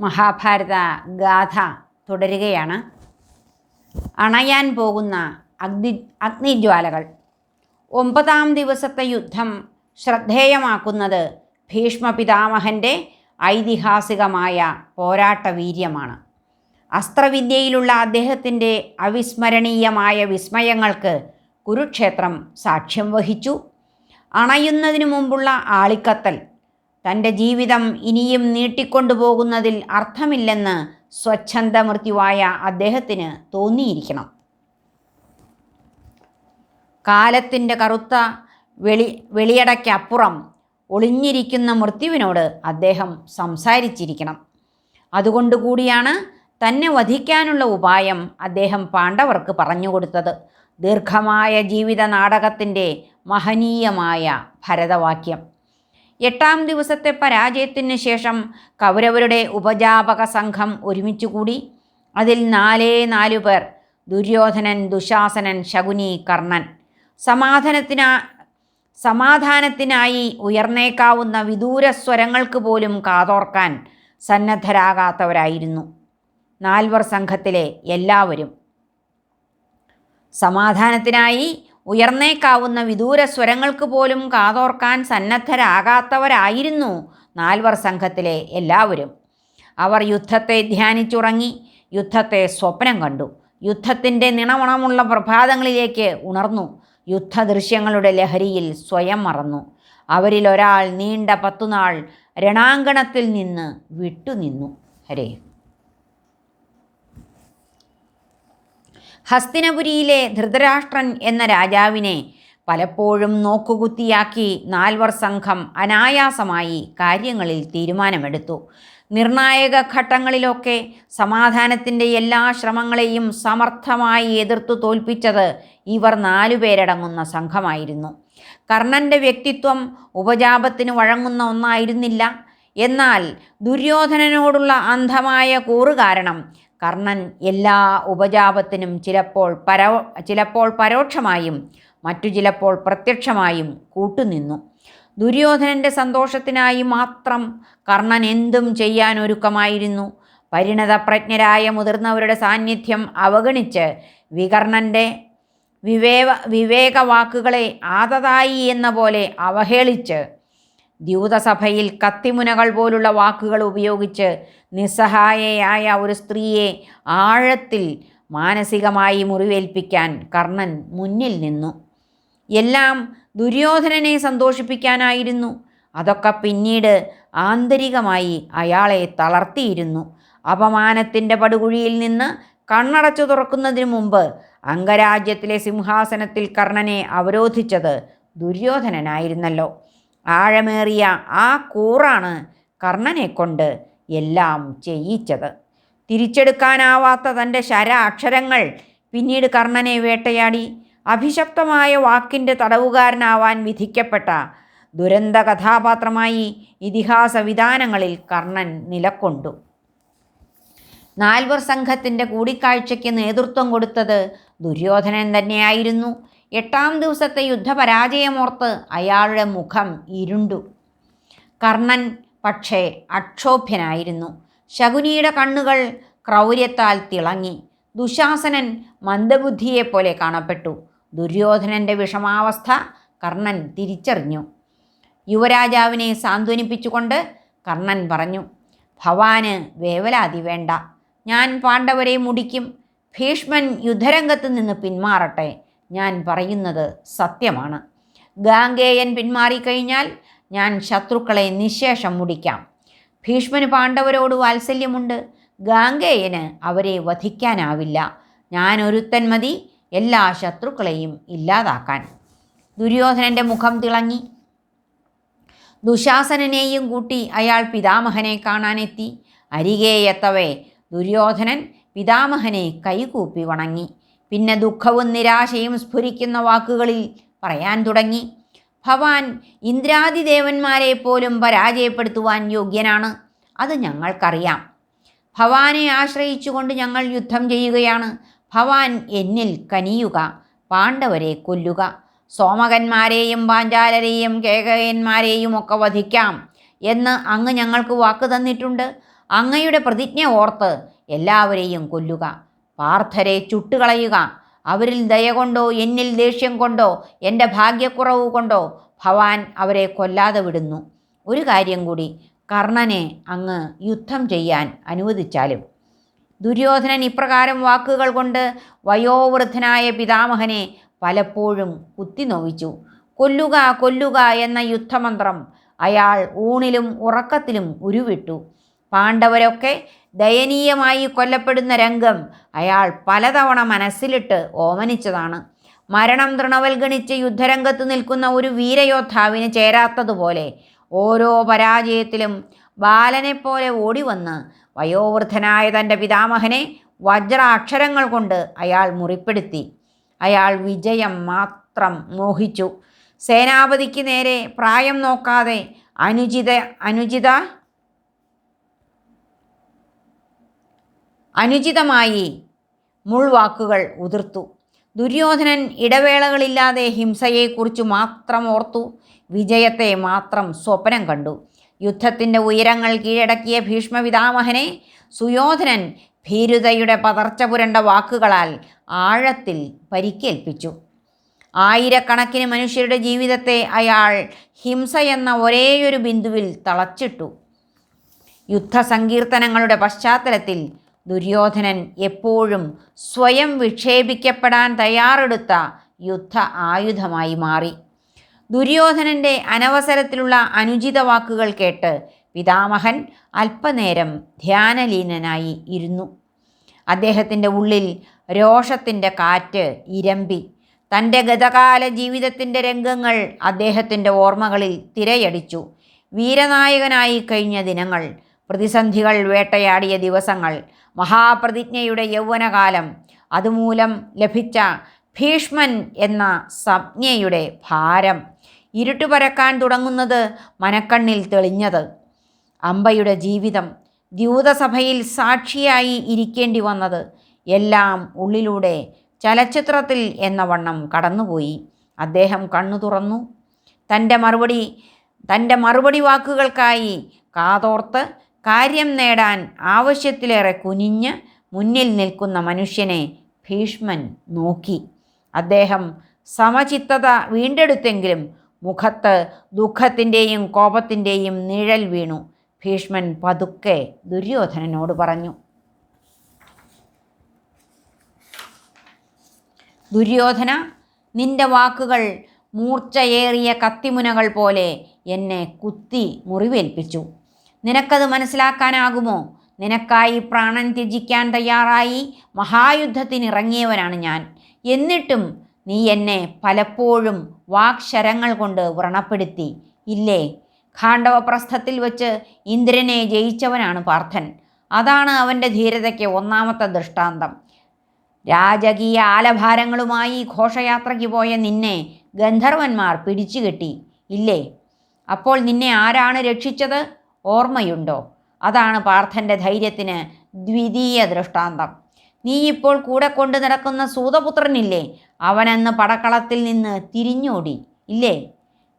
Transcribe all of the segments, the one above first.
മഹാഭാരത ഗാഥ തുടരുകയാണ്. അണയാൻ പോകുന്ന അഗ്നി അഗ്നിജ്വാലകൾ. ഒമ്പതാം ദിവസത്തെ യുദ്ധം ശ്രദ്ധേയമാക്കുന്നത് ഭീഷ്മ പിതാമഹന്റെ ഐതിഹാസികമായ പോരാട്ട വീര്യമാണ് അസ്ത്രവിദ്യയിലുള്ള അദ്ദേഹത്തിന്റെ അവിസ്മരണീയമായ വിസ്മയങ്ങൾക്ക് കുരുക്ഷേത്രം സാക്ഷ്യം വഹിച്ചു. അണയുന്നതിനു മുമ്പുള്ള ആളിക്കത്തൽ തന്റെ ജീവിതം ഇനിയും നീട്ടിക്കൊണ്ടുപോകുന്നതിൽ അർത്ഥമില്ലെന്ന് സ്വച്ഛന്ത മൃത്യുവായ അദ്ദേഹത്തിന് തോന്നിയിരിക്കണം. കാലത്തിന്റെ കറുത്ത വെളി വെളിയടയ്ക്കപ്പുറം ഒളിഞ്ഞിരിക്കുന്ന മൃത്യുവിനോട് അദ്ദേഹം സംസാരിച്ചിരിക്കണം. അതുകൊണ്ടുകൂടിയാണ് തന്നെ വധിക്കാനുള്ള ഉപായം അദ്ദേഹം പാണ്ഡവർക്ക് പറഞ്ഞുകൊടുത്തത് ദീർഘമായ ജീവിത നാടകത്തിന്റെ മഹനീയമായ ഭരതവാക്യം. എട്ടാം ദിവസത്തെ പരാജയത്തിന് ശേഷം കൗരവരുടെ ഉപജാപക സംഘം ഒരുമിച്ചുകൂടി. അതിൽ നാലേ നാലു പേർ ദുര്യോധനൻ ദുശാസനൻ ശകുനി കർണൻ. സമാധാനത്തിനാ സമാധാനത്തിനായി ഉയർന്നേക്കാവുന്ന വിദൂര സ്വരങ്ങൾക്ക് പോലും കാതോർക്കാൻ സന്നദ്ധരാകാത്തവരായിരുന്നു. നാൽവർ സംഘത്തിലെ എല്ലാവരും. സമാധാനത്തിനായി ഉയർന്നേക്കാവുന്ന വിദൂര സ്വരങ്ങൾക്ക് പോലും കാതോർക്കാൻ സന്നദ്ധരാകാത്തവരായിരുന്നു നാൽവർ സംഘത്തിലെ എല്ലാവരും. അവർ യുദ്ധത്തെ ധ്യാനിച്ചുറങ്ങി യുദ്ധത്തെ സ്വപ്നം കണ്ടു. യുദ്ധത്തിന്റെ നിണമണമുള്ള പ്രഭാതങ്ങളിലേക്ക് ഉണർന്നു. യുദ്ധദൃശ്യങ്ങളുടെ ലഹരിയിൽ സ്വയം മറന്നു. അവരിൽ ഒരാൾ നീണ്ട പത്തുനാൾ രണാങ്കണത്തിൽ നിന്ന് വിട്ടുനിന്നു. ഹരേ. ഹസ്തിനപുരിയിലെ ധൃതരാഷ്ട്രൻ എന്ന രാജാവിനെ പലപ്പോഴും നോക്കുകുത്തിയാക്കി നാൽവർ സംഘം അനായാസമായി കാര്യങ്ങളിൽ തീരുമാനമെടുത്തു. നിർണായക ഘട്ടങ്ങളിലൊക്കെ സമാധാനത്തിന്റെ എല്ലാ ശ്രമങ്ങളെയും സമർത്ഥമായി എതിർത്തു തോൽപ്പിച്ചത് ഇവർ നാലുപേരടങ്ങുന്ന സംഘമായിരുന്നു. കർണന്റെ വ്യക്തിത്വം ഉപജാപത്തിന് വഴങ്ങുന്ന ഒന്നായിരുന്നില്ല. എന്നാൽ ദുര്യോധനനോടുള്ള അന്ധമായ കൂറ് കാരണം കർണൻ എല്ലാ ഉപജാപത്തിനും ചിലപ്പോൾ പരോ ചിലപ്പോൾ പരോക്ഷമായും മറ്റു ചിലപ്പോൾ പ്രത്യക്ഷമായും കൂട്ടുനിന്നു. ദുര്യോധനന്റെ സന്തോഷത്തിനായി മാത്രം കർണൻ എന്തും ചെയ്യാൻ ഒരുക്കമായിരുന്നു. പരിണതപ്രജ്ഞരായ മുതിർന്നവരുടെ സാന്നിധ്യം അവഗണിച്ച് വികർണന്റെ വിവേക വിവേകവാക്കുകളെ ആതതായി എന്ന പോലെ അവഹേളിച്ച് ദ്യൂതസഭയിൽ കത്തിമുനകൾ പോലുള്ള വാക്കുകൾ ഉപയോഗിച്ച് നിസ്സഹായയായ ഒരു സ്ത്രീയെ ആഴത്തിൽ മാനസികമായി മുറിവേൽപ്പിക്കാൻ കർണൻ മുന്നിൽ നിന്നു. എല്ലാം ദുര്യോധനനെ സന്തോഷിപ്പിക്കാനായിരുന്നു. അതൊക്കെ പിന്നീട് ആന്തരികമായി അയാളെ തളർത്തിയിരുന്നു. അപമാനത്തിന്റെ പടുകുഴിയിൽ നിന്ന് കണ്ണടച്ചു തുറക്കുന്നതിന് മുമ്പ് അംഗരാജ്യത്തിലെ സിംഹാസനത്തിൽ കർണനെ അവരോധിച്ചത് ദുര്യോധനനായിരുന്നല്ലോ. ആഴമേറിയ ആ കൂറാണ് കർണനെ കൊണ്ട് എല്ലാം ചെയ്യിച്ചത്. തിരിച്ചെടുക്കാനാവാത്ത തന്റെ ശര അക്ഷരങ്ങൾ പിന്നീട് കർണനെ വേട്ടയാടി. അഭിശപ്തമായ വാക്കിന്റെ തടവുകാരനാവാൻ വിധിക്കപ്പെട്ട ദുരന്ത കഥാപാത്രമായി ഇതിഹാസ വിധാനങ്ങളിൽ കർണൻ നിലക്കൊണ്ടു. നാൽവർ സംഘത്തിന്റെ കൂടിക്കാഴ്ചയ്ക്ക് നേതൃത്വം കൊടുത്തത് ദുര്യോധനൻ തന്നെയായിരുന്നു. എട്ടാം ദിവസത്തെ യുദ്ധപരാജയമോർത്ത് അയാളുടെ മുഖം ഇരുണ്ടു. കർണൻ പക്ഷേ അക്ഷോഭ്യനായിരുന്നു. ശകുനിയുടെ കണ്ണുകൾ ക്രൗര്യത്താൽ തിളങ്ങി. ദുശാസനൻ മന്ദബുദ്ധിയെപ്പോലെ കാണപ്പെട്ടു. ദുര്യോധനന്റെ വിഷമാവസ്ഥ കർണൻ തിരിച്ചറിഞ്ഞു. യുവരാജാവിനെ സാന്ത്വനിപ്പിച്ചുകൊണ്ട് കർണൻ പറഞ്ഞു ഭവാന് വേവലാതി വേണ്ട. ഞാൻ പാണ്ഡവരെ മുടിക്കും. ഭീഷ്മൻ യുദ്ധരംഗത്ത് നിന്ന് പിന്മാറട്ടെ. ഞാൻ പറയുന്നത് സത്യമാണ്. ഗാംഗേയൻ പിന്മാറിക്കഴിഞ്ഞാൽ ഞാൻ ശത്രുക്കളെ നിശേഷം മുടിക്കാം. ഭീഷ്മന് പാണ്ഡവരോട് വാത്സല്യമുണ്ട്. ഗാംഗേയന് അവരെ വധിക്കാനാവില്ല. ഞാൻ ഒരുത്തൻ മതി എല്ലാ ശത്രുക്കളെയും ഇല്ലാതാക്കാൻ. ദുര്യോധനന്റെ മുഖം തിളങ്ങി. ദുശാസനെയും കൂട്ടി അയാൾ പിതാമഹനെ കാണാനെത്തി. അരികെ എത്തവേ ദുര്യോധനൻ പിതാമഹനെ കൈകൂപ്പി വണങ്ങി. പിന്നെ ദുഃഖവും നിരാശയും സ്ഫുരിക്കുന്ന വാക്കുകളിൽ പറയാൻ തുടങ്ങി. ഭവാൻ ഇന്ദ്രാദിദേവന്മാരെ പോലും പരാജയപ്പെടുത്തുവാൻ യോഗ്യനാണ്. അത് ഞങ്ങൾക്കറിയാം. ഭവാനെ ആശ്രയിച്ചുകൊണ്ട് ഞങ്ങൾ യുദ്ധം ചെയ്യുകയാണ്. ഭവാൻ എന്നിൽ കനിയുക പാണ്ഡവരെ കൊല്ലുക. സോമകന്മാരെയും പാഞ്ചാലരെയും കേകയന്മാരെയും ഒക്കെ വധിക്കാം എന്ന് അങ്ങ് ഞങ്ങൾക്ക് വാക്ക് തന്നിട്ടുണ്ട്. അങ്ങയുടെ പ്രതിജ്ഞ ഓർത്ത് എല്ലാവരെയും കൊല്ലുക. പാർത്ഥരെ ചുട്ടുകളയുക. അവരിൽ ദയ കൊണ്ടോ എന്നിൽ ദേഷ്യം കൊണ്ടോ എന്റെ ഭാഗ്യക്കുറവ് കൊണ്ടോ ഭവാൻ അവരെ കൊല്ലാതെ വിടുന്നു. ഒരു കാര്യം കൂടി കർണനെ അങ്ങ് യുദ്ധം ചെയ്യാൻ അനുവദിച്ചാലും. ദുര്യോധനൻ ഇപ്രകാരം വാക്കുകൾ കൊണ്ട് വയോവൃദ്ധനായ പിതാമഹനെ പലപ്പോഴും കുത്തിനോവിച്ചു കൊല്ലുക കൊല്ലുക എന്ന യുദ്ധമന്ത്രം അയാൾ ഊണിലും ഉറക്കത്തിലും ഉരുവിട്ടു. പാണ്ഡവരൊക്കെ ദയനീയമായി കൊല്ലപ്പെടുന്ന രംഗം അയാൾ പലതവണ മനസ്സിലിട്ട് ഓമനിച്ചതാണ്. മരണം തൃണവൽഗണിച്ച് യുദ്ധരംഗത്ത് നിൽക്കുന്ന ഒരു വീരയോദ്ധാവിന് ചേരാത്തതുപോലെ ഓരോ പരാജയത്തിലും ബാലനെപ്പോലെ ഓടിവന്ന് വയോവൃദ്ധനായ തന്റെ പിതാമഹനെ വജ്രാക്ഷരങ്ങൾ കൊണ്ട് അയാൾ മുറിപ്പെടുത്തി. അയാൾ വിജയം മാത്രം മോഹിച്ചു. സേനാപതിക്ക് നേരെ പ്രായം നോക്കാതെ അനുചിത അനുചിത അനുചിതമായി മുൾവാക്കുകൾ ഉതിർത്തു. ദുര്യോധനൻ ഇടവേളകളില്ലാതെ ഹിംസയെക്കുറിച്ച് മാത്രം ഓർത്തു. വിജയത്തെ മാത്രം സ്വപ്നം കണ്ടു. യുദ്ധത്തിന്റെ ഉയരങ്ങൾ കീഴടക്കിയ ഭീഷ്മപിതാമഹനെ സുയോധനൻ ഭീരുതയുടെ പതർച്ച പുരണ്ട വാക്കുകളാൽ ആഴത്തിൽ പരിക്കേൽപ്പിച്ചു. ആയിരക്കണക്കിന് മനുഷ്യരുടെ ജീവിതത്തെ അയാൾ ഹിംസ എന്ന ഒരേയൊരു ബിന്ദുവിൽ തളച്ചിട്ടു. യുദ്ധസങ്കീർത്തനങ്ങളുടെ പശ്ചാത്തലത്തിൽ ദുര്യോധനൻ എപ്പോഴും സ്വയം വിക്ഷേപിക്കപ്പെടാൻ തയ്യാറെടുത്ത യുദ്ധ ആയുധമായി മാറി. ദുര്യോധനന്റെ അനവസരത്തിലുള്ള അനുചിത വാക്കുകൾ കേട്ട് പിതാമഹൻ അല്പനേരം ധ്യാനലീനനായി ഇരുന്നു. അദ്ദേഹത്തിന്റെ ഉള്ളിൽ രോഷത്തിന്റെ കാറ്റ് ഇരമ്പി. തന്റെ ഗതകാല ജീവിതത്തിന്റെ രംഗങ്ങൾ അദ്ദേഹത്തിന്റെ ഓർമ്മകളിൽ തിരയടിച്ചു. വീരനായകനായി കഴിഞ്ഞ ദിനങ്ങൾ പ്രതിസന്ധികൾ വേട്ടയാടിയ ദിവസങ്ങൾ മഹാപ്രതിജ്ഞയുടെ യൗവനകാലം അതുമൂലം ലഭിച്ച ഭീഷ്മൻ എന്ന സംജ്ഞയുടെ ഭാരം. ഇരുട്ട് പരക്കാൻ തുടങ്ങുന്നത് മനക്കണ്ണിൽ തെളിഞ്ഞത്. അമ്പയുടെ ജീവിതം ദ്യൂതസഭയിൽ സാക്ഷിയായി ഇരിക്കേണ്ടി വന്നത് എല്ലാം ഉള്ളിലൂടെ ചലച്ചിത്രത്തിൽ എന്ന വണ്ണം കടന്നുപോയി. അദ്ദേഹം കണ്ണു തുറന്നു. തന്റെ മറുപടി തന്റെ മറുപടി വാക്കുകൾക്കായി കാതോർത്ത് കാര്യം നേടാൻ ആവശ്യത്തിലേറെ കുനിഞ്ഞ് മുന്നിൽ നിൽക്കുന്ന മനുഷ്യനെ ഭീഷ്മൻ നോക്കി. അദ്ദേഹം സമചിത്തത വീണ്ടെടുത്തെങ്കിലും മുഖത്ത് ദുഃഖത്തിന്റെയും കോപത്തിന്റെയും നിഴൽ വീണു. ഭീഷ്മൻ പതുക്കെ ദുര്യോധനനോട് പറഞ്ഞു ദുര്യോധന നിന്റെ വാക്കുകൾ മൂർച്ചയേറിയ കത്തിമുനകൾ പോലെ എന്നെ കുത്തി മുറിവേൽപ്പിച്ചു. നിനക്കത് മനസ്സിലാക്കാനാകുമോ? നിനക്കായി പ്രാണൻ ത്യജിക്കാൻ തയ്യാറായി മഹായുദ്ധത്തിനിറങ്ങിയവനാണ് ഞാൻ. എന്നിട്ടും നീ എന്നെ പലപ്പോഴും വാക്ശരങ്ങൾ കൊണ്ട് വ്രണപ്പെടുത്തി. ഇല്ലേ? ഖാണ്ഡവപ്രസ്ഥത്തിൽ വച്ച് ഇന്ദ്രനെ ജയിച്ചവനാണ് പാർത്ഥൻ. അതാണ് അവന്റെ ധീരതയ്ക്ക് ഒന്നാമത്തെ ദൃഷ്ടാന്തം. രാജകീയ ആലഭാരങ്ങളുമായി ഘോഷയാത്രയ്ക്ക് പോയ നിന്നെ ഗന്ധർവന്മാർ പിടിച്ചുകെട്ടി. ഇല്ലേ? അപ്പോൾ നിന്നെ ആരാണ് രക്ഷിച്ചത്? ഓർമ്മയുണ്ടോ? അതാണ് പാർത്ഥന്റെ ധൈര്യത്തിന് ദ്വിതീയ ദൃഷ്ടാന്തം. നീ ഇപ്പോൾ കൂടെ കൊണ്ടു നടക്കുന്ന സൂതപുത്രനില്ലേ? അവനെന്ന് പടക്കളത്തിൽ നിന്ന് തിരിഞ്ഞോടി. ഇല്ലേ?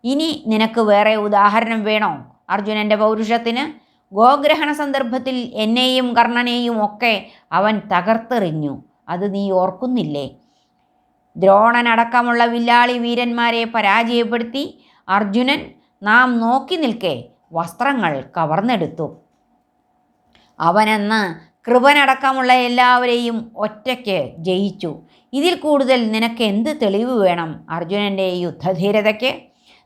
ഇനി നിനക്ക് വേറെ ഉദാഹരണം വേണോ? അർജുനന്റെ പൗരുഷത്തിന് ഗോഗ്രഹണ സന്ദർഭത്തിൽ എന്നെയും കർണനെയും ഒക്കെ അവൻ തകർത്തെറിഞ്ഞു. അത് നീ ഓർക്കുന്നില്ലേ? ദ്രോണനടക്കമുള്ള വില്ലാളി വീരന്മാരെ പരാജയപ്പെടുത്തി അർജുനൻ നാം നോക്കി നിൽക്കെ. വസ്ത്രങ്ങൾ കവർന്നെടുത്തു. അവനെന്ന് കൃപനടക്കമുള്ള എല്ലാവരെയും ഒറ്റയ്ക്ക് ജയിച്ചു. ഇതിൽ കൂടുതൽ നിനക്ക് എന്ത് തെളിവ് വേണം? അർജുനന്റെ യുദ്ധധീരതയ്ക്ക്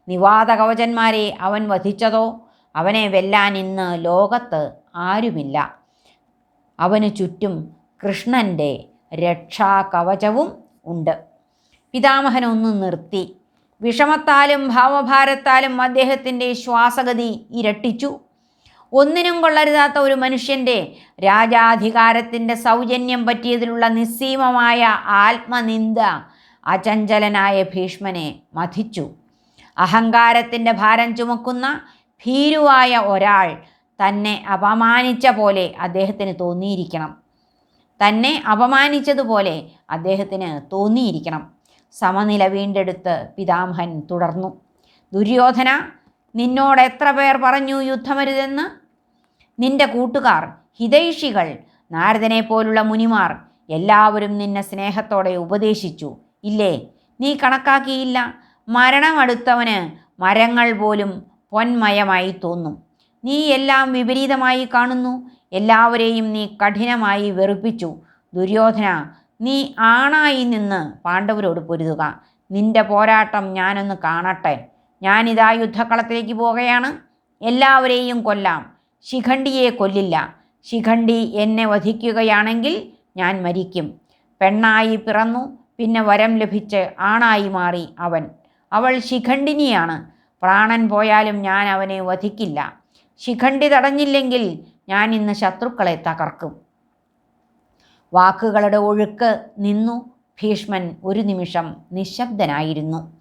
നിവാത കവചന്മാരെ അവൻ വധിച്ചതോ? അവനെ വെല്ലാൻ ഇന്ന് ലോകത്ത് ആരുമില്ല. അവന് ചുറ്റും കൃഷ്ണന്റെ രക്ഷാകവചവും ഉണ്ട്. പിതാമഹനൊന്ന് നിർത്തി. വിഷമത്താലും ഭാവഭാരത്താലും അദ്ദേഹത്തിന്റെ ശ്വാസഗതി ഇരട്ടിച്ചു. ഒന്നിനും കൊള്ളരുതാത്ത ഒരു മനുഷ്യന്റെ രാജാധികാരത്തിന്റെ സൗജന്യം പറ്റിയതിലുള്ള നിസ്സീമമായ ആത്മനിന്ദ അചഞ്ചലനായ ഭീഷ്മനെ മഥിച്ചു അഹങ്കാരത്തിന്റെ ഭാരം ചുമക്കുന്ന ഭീരുവായ ഒരാൾ തന്നെ അപമാനിച്ച പോലെ അദ്ദേഹത്തിന് തോന്നിയിരിക്കണം. തന്നെ അപമാനിച്ചതുപോലെ അദ്ദേഹത്തിന് തോന്നിയിരിക്കണം. സമനില വീണ്ടെടുത്ത് പിതാമഹൻ തുടർന്നു. ദുര്യോധന നിന്നോട് എത്ര പേർ പറഞ്ഞു യുദ്ധമരുതെന്ന്? നിന്റെ കൂട്ടുകാർ ഹിതൈഷികൾ നാരദനെ പോലുള്ള മുനിമാർ എല്ലാവരും നിന്നെ സ്നേഹത്തോടെ ഉപദേശിച്ചു. ഇല്ലേ? നീ കണക്കാക്കിയില്ല. മരണമടുത്തവന് മരങ്ങൾ പോലും പൊന്മയമായി തോന്നും. നീ എല്ലാം വിപരീതമായി കാണുന്നു. എല്ലാവരെയും നീ കഠിനമായി വെറുപ്പിച്ചു. ദുര്യോധന നീ ആണായി നിന്ന് പാണ്ഡവരോട് പൊരുതുക. നിന്റെ പോരാട്ടം ഞാനൊന്ന് കാണട്ടെ. ഞാനിതാ യുദ്ധക്കളത്തിലേക്ക് പോകുകയാണ് എല്ലാവരെയും കൊല്ലാം. ശിഖണ്ഡിയെ കൊല്ലില്ല. ശിഖണ്ഡി എന്നെ വധിക്കുകയാണെങ്കിൽ ഞാൻ മരിക്കും. പെണ്ണായി പിറന്നു. പിന്നെ വരം ലഭിച്ച് ആണായി മാറി അവൻ. അവൾ ശിഖണ്ഡിനിയാണ്. പ്രാണൻ പോയാലും ഞാൻ അവനെ വധിക്കില്ല. ശിഖണ്ഡി തടഞ്ഞില്ലെങ്കിൽ ഞാൻ ഇന്ന് ശത്രുക്കളെ തകർക്കും. വാക്കുകളുടെ ഒഴുക്ക് നിന്നു. ഭീഷ്മൻ ഒരു നിമിഷം നിശബ്ദനായിരുന്നു.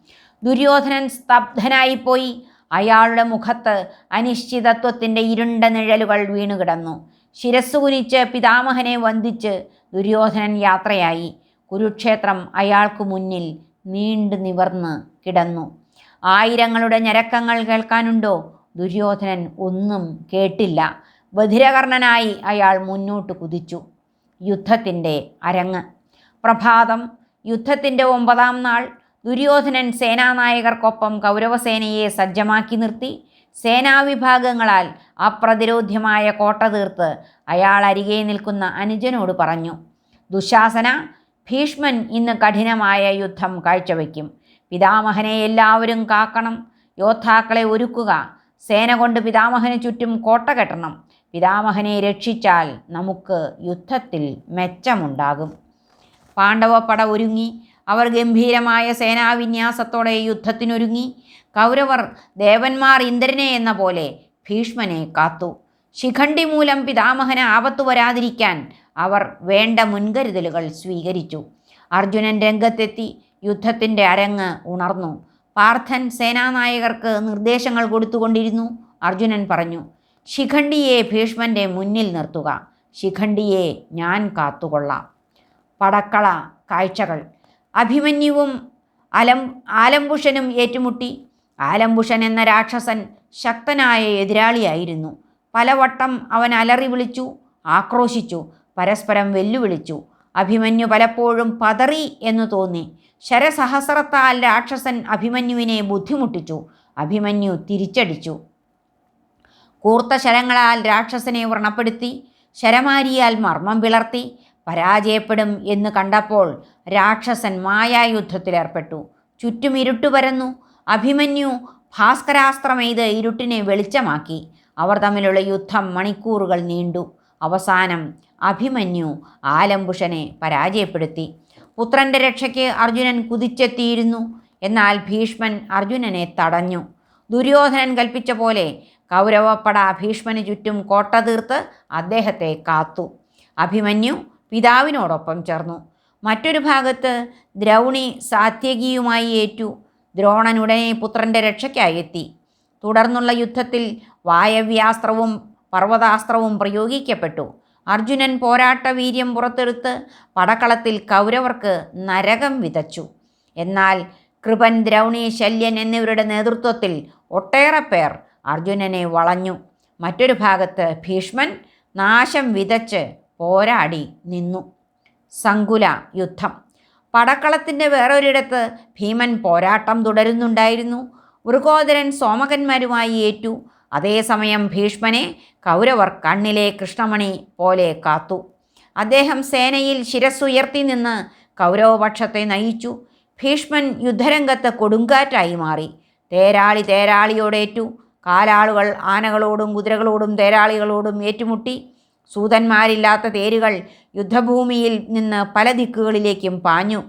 ദുര്യോധനൻ സ്തബ്ധനായിപ്പോയി അയാളുടെ മുഖത്ത് അനിശ്ചിതത്വത്തിന്റെ ഇരുണ്ട നിഴലുകൾ വീണുകിടന്നു. ശിരസ്സു കുനിച്ച് പിതാമഹനെ വന്ദിച്ച് ദുര്യോധനൻ യാത്രയായി. കുരുക്ഷേത്രം അയാൾക്കു മുന്നിൽ നീണ്ടു നിവർന്ന് കിടന്നു. ആയിരങ്ങളുടെ ഞരക്കങ്ങൾ കേൾക്കാനുണ്ടോ? ദുര്യോധനൻ ഒന്നും കേട്ടില്ല. ബധിരകർണനായി അയാൾ മുന്നോട്ട് കുതിച്ചു. യുദ്ധത്തിന്റെ അരങ്ങ്. പ്രഭാതം യുദ്ധത്തിന്റെ ഒമ്പതാം നാൾ ദുര്യോധനൻ സേനാനായകർക്കൊപ്പം കൗരവസേനയെ സജ്ജമാക്കി നിർത്തി. സേനാവിഭാഗങ്ങളാൽ അപ്രതിരോധ്യമായ കോട്ട തീർത്ത് അയാൾ അരികെ നിൽക്കുന്ന അനുജനോട് പറഞ്ഞു ദുശാസന ഭീഷ്മൻ ഇന്ന് കഠിനമായ യുദ്ധം കാഴ്ചവെക്കും. പിതാമഹനെ എല്ലാവരും കാക്കണം. യോദ്ധാക്കളെ ഒരുക്കുക. സേന കൊണ്ട് പിതാമഹന് ചുറ്റും കോട്ട കെട്ടണം. പിതാമഹനെ രക്ഷിച്ചാൽ നമുക്ക് യുദ്ധത്തിൽ മെച്ചമുണ്ടാകും. പാണ്ഡവപ്പട ഒരുങ്ങി അവർ ഗംഭീരമായ സേനാവിന്യാസത്തോടെ യുദ്ധത്തിനൊരുങ്ങി. കൗരവർ ദേവന്മാർ ഇന്ദ്രനെ എന്ന പോലെ ഭീഷ്മനെ കാത്തു. ശിഖണ്ഡി മൂലം പിതാമഹന് ആപത്തു വരാതിരിക്കാൻ അവർ വേണ്ട മുൻകരുതലുകൾ സ്വീകരിച്ചു. അർജുനൻ രംഗത്തെത്തി യുദ്ധത്തിന്റെ അരങ്ങ് ഉണർന്നു. പാർത്ഥൻ സേനാനായകർക്ക് നിർദ്ദേശങ്ങൾ കൊടുത്തുകൊണ്ടിരുന്നു അർജുനൻ പറഞ്ഞു. ശിഖണ്ഡിയെ ഭീഷ്മന്റെ മുന്നിൽ നിർത്തുക. ശിഖണ്ഡിയെ ഞാൻ കാത്തുകൊള്ളാം. പടക്കള കാഴ്ചകൾ. അഭിമന്യുവും അലം ആലംബുഷനും ഏറ്റുമുട്ടി. ആലംബുഷൻ എന്ന രാക്ഷസൻ ശക്തനായ എതിരാളിയായിരുന്നു. പലവട്ടം അവൻ അലറി വിളിച്ചു ആക്രോശിച്ചു പരസ്പരം വെല്ലുവിളിച്ചു. അഭിമന്യു പലപ്പോഴും പതറി എന്ന് തോന്നി. ശരസഹസ്രത്താൽ രാക്ഷസൻ അഭിമന്യുവിനെ ബുദ്ധിമുട്ടിച്ചു. അഭിമന്യു തിരിച്ചടിച്ചു. കൂർത്ത ശരങ്ങളാൽ രാക്ഷസനെ വ്രണപ്പെടുത്തി ശരമാരിയാൽ മർമ്മം പിളർത്തി പരാജയപ്പെടും എന്ന് കണ്ടപ്പോൾ രാക്ഷസൻ മായായുദ്ധത്തിലേർപ്പെട്ടു. ചുറ്റും ഇരുട്ടു പരന്നു. അഭിമന്യു ഭാസ്കരാസ്ത്രമെയ്ത് ഇരുട്ടിനെ വെളിച്ചമാക്കി. അവർ തമ്മിലുള്ള യുദ്ധം മണിക്കൂറുകൾ നീണ്ടു. അവസാനം അഭിമന്യു ആലംബുഷനെ പരാജയപ്പെടുത്തി. പുത്രന്റെ രക്ഷയ്ക്ക് അർജുനൻ കുതിച്ചെത്തിയിരുന്നു. എന്നാൽ ഭീഷ്മൻ അർജുനനെ തടഞ്ഞു. ദുര്യോധനൻ കൽപ്പിച്ച പോലെ കൗരവപ്പട ഭീഷ്മന് ചുറ്റും കോട്ട തീർത്ത് അദ്ദേഹത്തെ കാത്തു. അഭിമന്യു പിതാവിനോടൊപ്പം ചേർന്നു. മറ്റൊരു ഭാഗത്ത് ദ്രൗണി സാത്യകിയുമായി ഏറ്റു. ദ്രോണൻ ഉടനെ പുത്രന്റെ രക്ഷയ്ക്കായി എത്തി. തുടർന്നുള്ള യുദ്ധത്തിൽ വായവ്യാസ്ത്രവും പർവതാസ്ത്രവും പ്രയോഗിക്കപ്പെട്ടു. അർജുനൻ പോരാട്ട വീര്യം പുറത്തെടുത്ത് പടക്കളത്തിൽ കൗരവർക്ക് നരകം വിതച്ചു. എന്നാൽ കൃപൻ ദ്രൗണി ശല്യൻ എന്നിവരുടെ നേതൃത്വത്തിൽ ഒട്ടേറെ പേർ അർജുനനെ വളഞ്ഞു. മറ്റൊരു ഭാഗത്ത് ഭീഷ്മൻ നാശം വിതച്ച് പോരാടി നിന്നു. സങ്കുല യുദ്ധം. പടക്കളത്തിന്റെ വേറൊരിടത്ത് ഭീമൻ പോരാട്ടം തുടരുന്നുണ്ടായിരുന്നു. മൃഗോദരൻ സോമകന്മാരുമായി ഏറ്റു. അതേസമയം ഭീഷ്മനെ കൗരവർ കണ്ണിലെ കൃഷ്ണമണി പോലെ കാത്തു. അദ്ദേഹം സേനയിൽ ശിരസ്സുയർത്തി നിന്ന് കൗരവപക്ഷത്തെ നയിച്ചു. ഭീഷ്മൻ യുദ്ധരംഗത്ത് കൊടുങ്കാറ്റായി മാറി. തേരാളി തേരാളിയോടേറ്റു. കാലാളുകൾ ആനകളോടും കുതിരകളോടും തേരാളികളോടും ഏറ്റുമുട്ടി. സൂതന്മാരില്ലാത്ത തേരുകൾ യുദ്ധഭൂമിയിൽ നിന്ന് പല ദിക്കുകളിലേക്കും പാഞ്ഞു.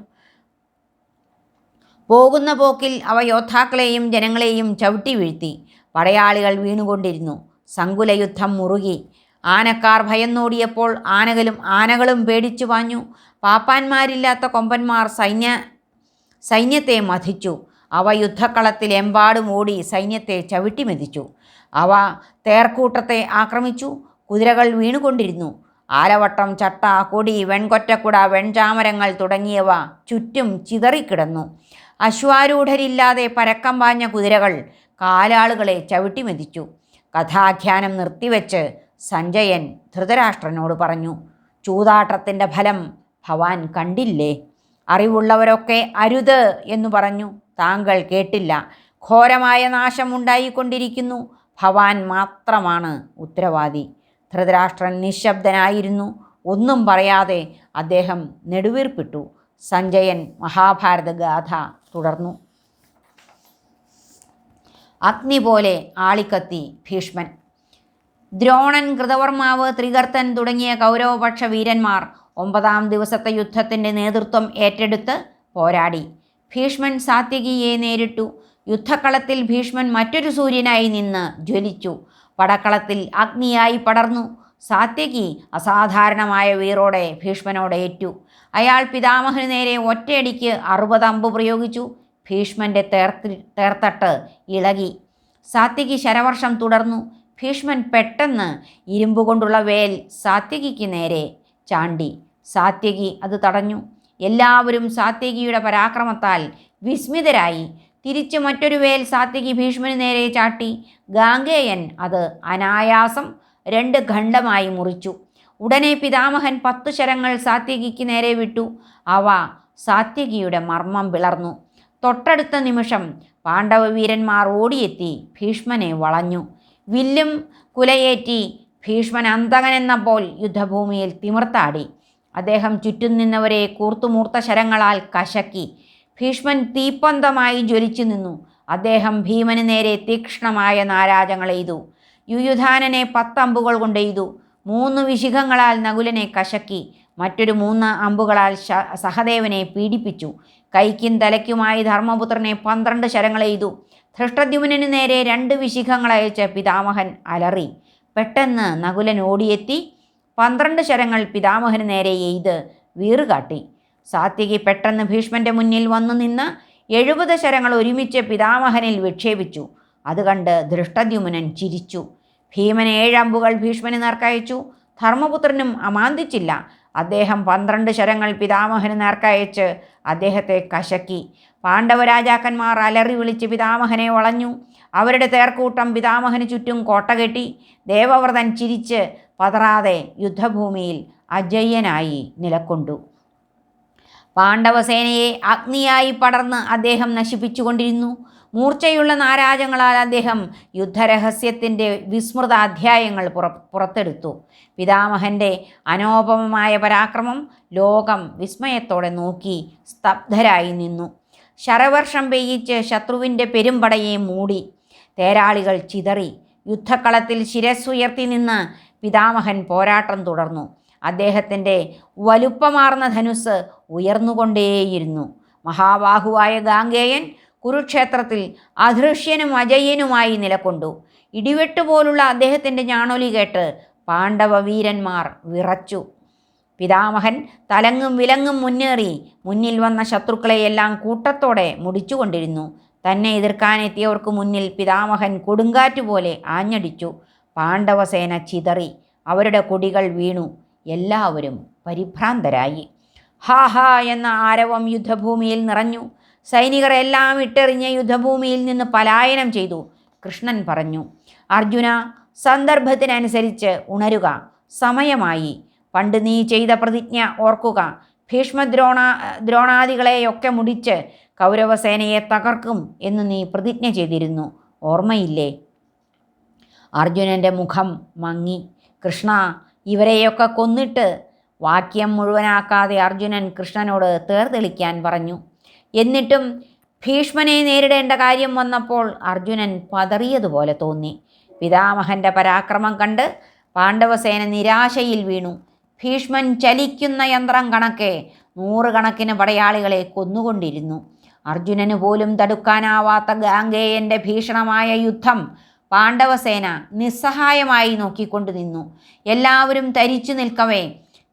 പോകുന്ന പോക്കിൽ അവ യോദ്ധാക്കളെയും ജനങ്ങളെയും ചവിട്ടി വീഴ്ത്തി. പടയാളികൾ വീണുകൊണ്ടിരുന്നു. സങ്കുലയുദ്ധം മുറുകി. ആനക്കാർ ഭയന്നോടിയപ്പോൾ ആനകളും ആനകളും പേടിച്ചു പാഞ്ഞു. പാപ്പാന്മാരില്ലാത്ത കൊമ്പന്മാർ സൈന്യ സൈന്യത്തെ മഥിച്ചു. അവ യുദ്ധക്കളത്തിൽ എമ്പാടും ഓടി സൈന്യത്തെ ചവിട്ടിമെതിച്ചു. അവ തേർക്കൂട്ടത്തെ ആക്രമിച്ചു. കുതിരകൾ വീണുകൊണ്ടിരുന്നു. ആലവട്ടം ചട്ട കൊടി വെൺകൊറ്റക്കുട വെൺചാമരങ്ങൾ തുടങ്ങിയവ ചുറ്റും ചിതറിക്കിടന്നു. അശ്വാരൂഢരില്ലാതെ പരക്കം പാഞ്ഞ കുതിരകൾ കാലാളുകളെ ചവിട്ടിമെതിച്ചു. കഥാഖ്യാനം നിർത്തിവെച്ച് സഞ്ജയൻ ധൃതരാഷ്ട്രനോട് പറഞ്ഞു ചൂതാട്ടത്തിന്റെ ഫലം ഭവാൻ കണ്ടില്ലേ? അറിവുള്ളവരൊക്കെ അരുത് എന്ന് പറഞ്ഞു. താങ്കൾ കേട്ടില്ല. ഘോരമായ നാശം ഉണ്ടായിക്കൊണ്ടിരിക്കുന്നു. ഭവാൻ മാത്രമാണ് ഉത്തരവാദി. ധൃതരാഷ്ട്രൻ നിശബ്ദനായിരുന്നു. ഒന്നും പറയാതെ അദ്ദേഹം നെടുവീർപ്പിട്ടു. സഞ്ജയൻ മഹാഭാരത ഗാഥ തുടർന്നു. അഗ്നി പോലെ ആളിക്കത്തി ഭീഷ്മൻ. ദ്രോണൻ കൃതവർമാവ് ത്രികർത്തൻ തുടങ്ങിയ കൗരവപക്ഷ വീരന്മാർ ഒമ്പതാം ദിവസത്തെ യുദ്ധത്തിന്റെ നേതൃത്വം ഏറ്റെടുത്ത് പോരാടി. ഭീഷ്മൻ സാത്യകിയെ നേരിട്ടു. യുദ്ധക്കളത്തിൽ ഭീഷ്മൻ മറ്റൊരു സൂര്യനായി നിന്ന് ജ്വലിച്ചു. പടക്കളത്തിൽ അഗ്നിയായി പടർന്നു. സാത്യകി അസാധാരണമായ വീറോടെ ഭീഷ്മനോട് ഏറ്റു. അയാൾ പിതാമഹന് നേരെ ഒറ്റയടിക്ക് അറുപത് അമ്പ് പ്രയോഗിച്ചു. ഭീഷ്മന്റെ തേർത്തി തേർത്തട്ട് ഇളകി. സാത്യകി ശരവർഷം തുടർന്നു. ഭീഷ്മൻ പെട്ടെന്ന് ഇരുമ്പുകൊണ്ടുള്ള വേൽ സാത്യകിക്ക് നേരെ ചാണ്ടി. സാത്യകി അത് തടഞ്ഞു. എല്ലാവരും സാത്യകിയുടെ പരാക്രമത്താൽ വിസ്മിതരായി. തിരിച്ചു മറ്റൊരു വേൽ സാത്യകി ഭീഷ്മന് നേരെ ചാട്ടി. ഗാംഗേയൻ അത് അനായാസം രണ്ട് ഖണ്ഡമായി മുറിച്ചു. ഉടനെ പിതാമഹൻ പത്തു ശരങ്ങൾ സാത്യകിക്ക് നേരെ വിട്ടു. അവ സാത്യകിയുടെ മർമ്മം പിളർന്നു. തൊട്ടടുത്ത നിമിഷം പാണ്ഡവവീരന്മാർ ഓടിയെത്തി ഭീഷ്മനെ വളഞ്ഞു. വില്ലും കുലയേറ്റി ഭീഷ്മൻ അന്തകനെന്നപ്പോൾ യുദ്ധഭൂമിയിൽ തിമിർത്താടി. അദ്ദേഹം ചുറ്റും നിന്നവരെ കൂർത്തുമൂർത്ത ശരങ്ങളാൽ കശക്കി. ഭീഷ്മൻ തീപ്പന്തമായി ജ്വലിച്ചു നിന്നു. അദ്ദേഹം ഭീമന് നേരെ തീക്ഷ്ണമായ നാരാജങ്ങൾ എയ്തു യുയുധാനനെ പത്തമ്പുകൾ കൊണ്ടെയ്തു മൂന്ന് വിശിഖങ്ങളാൽ നകുലനെ കശക്കി. മറ്റൊരു മൂന്ന് അമ്പുകളാൽ സഹദേവനെ പീഡിപ്പിച്ചു. കൈക്കും തലയ്ക്കുമായി ധർമ്മപുത്രനെ പന്ത്രണ്ട് ശരങ്ങളെയ്തു ധൃഷ്ടദ്യുമ്നു നേരെ രണ്ട് വിശിഖങ്ങളയച്ച പിതാമഹൻ അലറി. പെട്ടെന്ന് നകുലൻ ഓടിയെത്തി പന്ത്രണ്ട് ശരങ്ങൾ പിതാമഹന് നേരെ എയ്ത് വീറുകാട്ടി. സാത്യകി പെട്ടെന്ന് ഭീഷ്മന്റെ മുന്നിൽ വന്നു നിന്ന് എഴുപത് ശരങ്ങൾ ഒരുമിച്ച് പിതാമഹനിൽ വിക്ഷേപിച്ചു. അത് കണ്ട് ചിരിച്ചു. ഭീമൻ ഏഴമ്പുകൾ ഭീഷ്മന് നേർക്കയച്ചു. ധർമ്മപുത്രനും അമാന്തിച്ചില്ല. അദ്ദേഹം പന്ത്രണ്ട് ശരങ്ങൾ പിതാമഹന് നേർക്കയച്ച് അദ്ദേഹത്തെ കശക്കി. പാണ്ഡവരാജാക്കന്മാർ അലറി വിളിച്ച് പിതാമഹനെ വളഞ്ഞു. അവരുടെ തേർക്കൂട്ടം പിതാമഹന് ചുറ്റും കോട്ട കെട്ടി ദേവവ്രതൻ ചിരിച്ച് പതറാതെ യുദ്ധഭൂമിയിൽ അജയ്യനായി നിലക്കൊണ്ടു. പാണ്ഡവസേനയെ അഗ്നിയായി പടർന്ന് അദ്ദേഹം നശിപ്പിച്ചുകൊണ്ടിരുന്നു. മൂർച്ചയുള്ള നാരാജങ്ങളാൽ അദ്ദേഹം യുദ്ധരഹസ്യത്തിന്റെ വിസ്മൃത അധ്യായങ്ങൾ പുറ പുറത്തെടുത്തു. പിതാമഹന്റെ അനോപമമായ പരാക്രമം ലോകം വിസ്മയത്തോടെ നോക്കി സ്തബ്ധരായി നിന്നു. ശരവർഷം പെയ്യിച്ച് ശത്രുവിന്റെ പെരുമ്പടയെ മൂടി തേരാളികൾ ചിതറി യുദ്ധക്കളത്തിൽ ശിരസ്സുയർത്തി നിന്ന് പിതാമഹൻ പോരാട്ടം തുടർന്നു. അദ്ദേഹത്തിന്റെ വലുപ്പമാർന്ന ധനുസ് ഉയർന്നുകൊണ്ടേയിരുന്നു. മഹാബാഹുവായ ഗാംഗേയൻ കുരുക്ഷേത്രത്തിൽ അധൃഷ്യനും അജയ്യനുമായി നിലകൊണ്ടു. ഇടിവെട്ടുപോലുള്ള അദ്ദേഹത്തിന്റെ ഞാണൊലി കേട്ട് പാണ്ഡവ വീരന്മാർ വിറച്ചു. പിതാമഹൻ തലങ്ങും വിലങ്ങും മുന്നേറി മുന്നിൽ വന്ന ശത്രുക്കളെയെല്ലാം കൂട്ടത്തോടെ മുടിച്ചുകൊണ്ടിരുന്നു. തന്നെ എതിർക്കാനെത്തിയവർക്ക് മുന്നിൽ പിതാമഹൻ കൊടുങ്കാറ്റുപോലെ ആഞ്ഞടിച്ചു. പാണ്ഡവസേന ചിതറി. അവരുടെ കൊടികൾ വീണു. എല്ലാവരും പരിഭ്രാന്തരായി. ഹാ ഹാ എന്ന ആരവം യുദ്ധഭൂമിയിൽ നിറഞ്ഞു. സൈനികർ എല്ലാം ഇട്ടെറിഞ്ഞ് യുദ്ധഭൂമിയിൽ നിന്ന് പലായനം ചെയ്തു. കൃഷ്ണൻ പറഞ്ഞു അർജുന സന്ദർഭത്തിനനുസരിച്ച് ഉണരുക. സമയമായി. പണ്ട് നീ ചെയ്ത പ്രതിജ്ഞ ഓർക്കുക. ഭീഷ്മദ്രോണ ദ്രോണാദികളെയൊക്കെ മുടിച്ച് കൗരവസേനയെ തകർക്കും എന്ന് നീ പ്രതിജ്ഞ ചെയ്തിരുന്നു. ഓർമ്മയില്ലേ? അർജുനന്റെ മുഖം മങ്ങി. കൃഷ്ണ ഇവരെയൊക്കെ കൊന്നിട്ട് വാക്യം മുഴുവനാക്കാതെ അർജുനൻ കൃഷ്ണനോട് തേർതെളിക്കാൻ പറഞ്ഞു. എന്നിട്ടും ഭീഷ്മനെ നേരിടേണ്ട കാര്യം വന്നപ്പോൾ അർജുനൻ പതറിയതുപോലെ തോന്നി. പിതാമഹന്റെ പരാക്രമം കണ്ട് പാണ്ഡവസേന നിരാശയിൽ വീണു. ഭീഷ്മൻ ചലിക്കുന്ന യന്ത്രം കണക്കെ നൂറുകണക്കിന് പടയാളികളെ കൊന്നുകൊണ്ടിരുന്നു. അർജുനന് പോലും തടുക്കാനാവാത്ത ഗാംഗേയന്റെ ഭീഷണമായ യുദ്ധം പാണ്ഡവസേന നിസ്സഹായമായി നോക്കിക്കൊണ്ടു നിന്നു. എല്ലാവരും തരിച്ചു നിൽക്കവേ.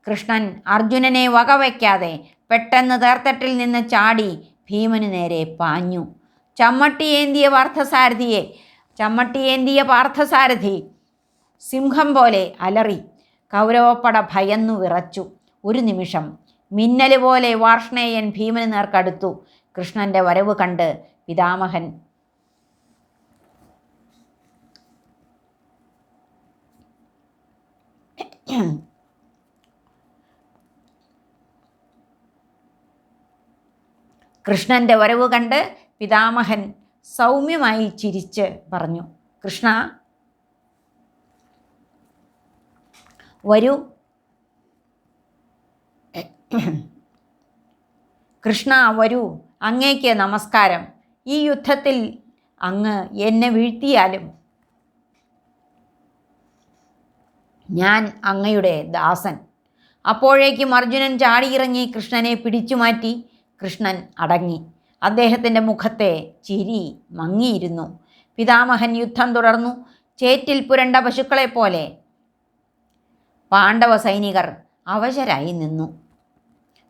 കൃഷ്ണൻ അർജുനനെ വകവയ്ക്കാതെ പെട്ടെന്ന് തേർത്തട്ടിൽ നിന്ന് ചാടി ഭീമനു നേരെ പാഞ്ഞു. ചമ്മട്ടിയേന്തിയ പാർത്ഥസാരഥിയെ ചമ്മട്ടിയേന്തിയ പാർത്ഥസാരഥി സിംഹം പോലെ അലറി കൗരവപ്പട ഭയന്നു വിറച്ചു. ഒരു നിമിഷം മിന്നൽ പോലെ വാർഷ്ണേയൻ ഭീമന് നേർക്കടുത്തു. കൃഷ്ണന്റെ വരവ് കണ്ട് പിതാമഹൻ കൃഷ്ണന്റെ വരവ് കണ്ട് പിതാമഹൻ സൗമ്യമായി ചിരിച്ച് പറഞ്ഞു കൃഷ്ണ വരൂ. കൃഷ്ണ വരൂ. അങ്ങേക്ക് നമസ്കാരം. ഈ യുദ്ധത്തിൽ അങ്ങ് എന്നെ വീഴ്ത്തിയാലും ഞാൻ അങ്ങയുടെ ദാസൻ. അപ്പോഴേക്കും അർജുനൻ ചാടിയിറങ്ങി കൃഷ്ണനെ പിടിച്ചുമാറ്റി കൃഷ്ണൻ അടങ്ങി. അദ്ദേഹത്തിന്റെ മുഖത്തെ ചിരി മങ്ങിയിരുന്നു. പിതാമഹൻ യുദ്ധം തുടർന്നു. ചേറ്റിൽ പുരണ്ട പശുക്കളെപ്പോലെ പാണ്ഡവ സൈനികർ അവശരായി നിന്നു.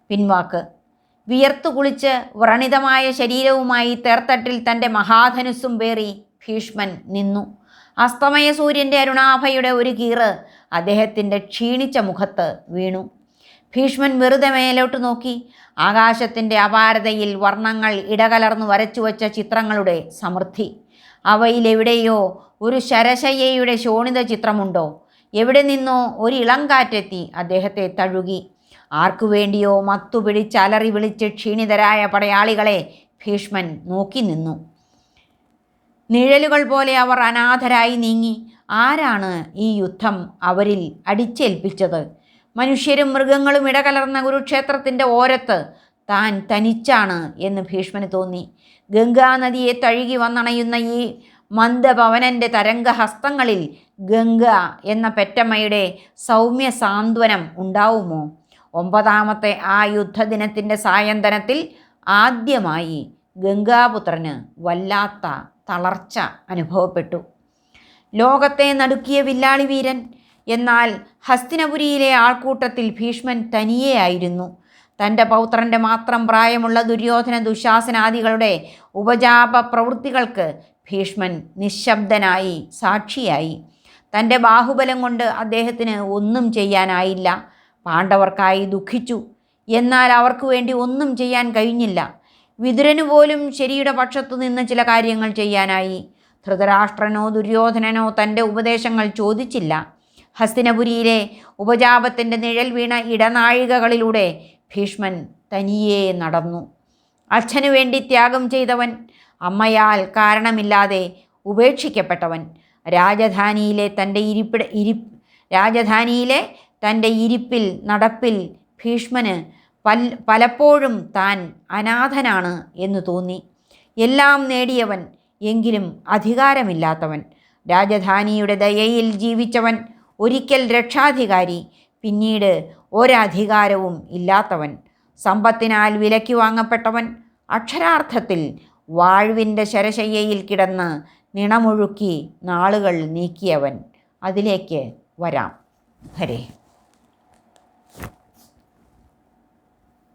പിൻവാക്ക് വിയർത്തു കുളിച്ച് വ്രണിതമായ ശരീരവുമായി തേർത്തട്ടിൽ തന്റെ മഹാധനുസ്സും പേറി ഭീഷ്മൻ നിന്നു. അസ്തമയ സൂര്യന്റെ അരുണാഭയുടെ ഒരു കീറ് അദ്ദേഹത്തിന്റെ ക്ഷീണിച്ച മുഖത്ത് വീണു. ഭീഷ്മൻ വെറുതെ മേലോട്ട് നോക്കി. ആകാശത്തിന്റെ അപാരതയിൽ വർണങ്ങൾ ഇടകലർന്നു വരച്ചു വച്ച ചിത്രങ്ങളുടെ സമൃദ്ധി. അവയിലെവിടെയോ ഒരു ശരശയ്യയുടെ ശോണിത ചിത്രമുണ്ടോ? എവിടെ നിന്നോ ഒരു ഇളങ്കാറ്റെത്തി അദ്ദേഹത്തെ തഴുകി. ആർക്കു വേണ്ടിയോ മത്തു പിടിച്ച് അലറി വിളിച്ച് ക്ഷീണിതരായ പടയാളികളെ ഭീഷ്മൻ നോക്കി നിന്നു. നിഴലുകൾ പോലെ അവർ അനാഥരായി നീങ്ങി. ആരാണ് ഈ യുദ്ധം അവരിൽ അടിച്ചേൽപ്പിച്ചത്? മനുഷ്യരും മൃഗങ്ങളും ഇടകലർന്ന കുരുക്ഷേത്രത്തിന്റെ ഓരത്ത് താൻ തനിച്ചാണ് എന്ന് ഭീഷ്മന് തോന്നി. ഗംഗാനദിയെ തഴുകി വന്നണയുന്ന ഈ മന്ദഭവനന്റെ തരംഗഹസ്തങ്ങളിൽ ഗംഗ എന്ന പെറ്റമ്മയുടെ സൗമ്യ സാന്ത്വനം ഉണ്ടാവുമോ? ഒമ്പതാമത്തെ ആ യുദ്ധദിനത്തിന്റെ സായന്തനത്തിൽ ആദ്യമായി ഗംഗാപുത്രന് വല്ലാത്ത തളർച്ച അനുഭവപ്പെട്ടു. ലോകത്തെ നടുക്കിയ വില്ലാളി വീരൻ. എന്നാൽ ഹസ്തിനപുരിയിലെ ആൾക്കൂട്ടത്തിൽ ഭീഷ്മൻ തനിയെയായിരുന്നു തന്റെ പൗത്രന്റെ മാത്രം പ്രായമുള്ള ദുര്യോധന ദുശാസനാദികളുടെ ഉപജാപ പ്രവൃത്തികൾക്ക് ഭീഷ്മൻ നിശബ്ദനായി സാക്ഷിയായി. തന്റെ ബാഹുബലം കൊണ്ട് അദ്ദേഹത്തിന് ഒന്നും ചെയ്യാനായില്ല. പാണ്ഡവർക്കായി ദുഃഖിച്ചു. എന്നാൽ അവർക്ക് വേണ്ടി ഒന്നും ചെയ്യാൻ കഴിഞ്ഞില്ല. വിതുരനു പോലും ശരിയുടെ പക്ഷത്തു നിന്ന് ചില കാര്യങ്ങൾ ചെയ്യാനായി. ധൃതരാഷ്ട്രനോ ദുര്യോധനനോ തന്റെ ഉപദേശങ്ങൾ ചോദിച്ചില്ല. ഹസ്തിനപുരിയിലെ ഉപജാപത്തിന്റെ നിഴൽ വീണ ഇടനാഴികകളിലൂടെ ഭീഷ്മൻ തനിയെ നടന്നു. അച്ഛനു വേണ്ടി ത്യാഗം ചെയ്തവൻ അമ്മയാൽ കാരണമില്ലാതെ ഉപേക്ഷിക്കപ്പെട്ടവൻ. രാജധാനിയിലെ തന്റെ ഇരിപ്പിട ഇരി രാജധാനിയിലെ തന്റെ ഇരിപ്പിൽ നടപ്പിൽ ഭീഷ്മന് പൽ പലപ്പോഴും താൻ അനാഥനാണ് എന്ന് തോന്നി. എല്ലാം നേടിയവൻ എങ്കിലും അധികാരമില്ലാത്തവൻ. രാജധാനിയുടെ ദയയിൽ ജീവിച്ചവൻ ഒരിക്കൽ രക്ഷാധികാരി പിന്നീട് ഒരധികാരവും ഇല്ലാത്തവൻ. സമ്പത്തിനാൽ വിലയ്ക്ക് വാങ്ങപ്പെട്ടവൻ അക്ഷരാർത്ഥത്തിൽ വാഴ്വിന്റെ ശരശയ്യയിൽ കിടന്ന് നിണമൊഴുക്കി നാളുകൾ നീക്കിയവൻ. അതിലേക്ക് വരാം. ഹരേ.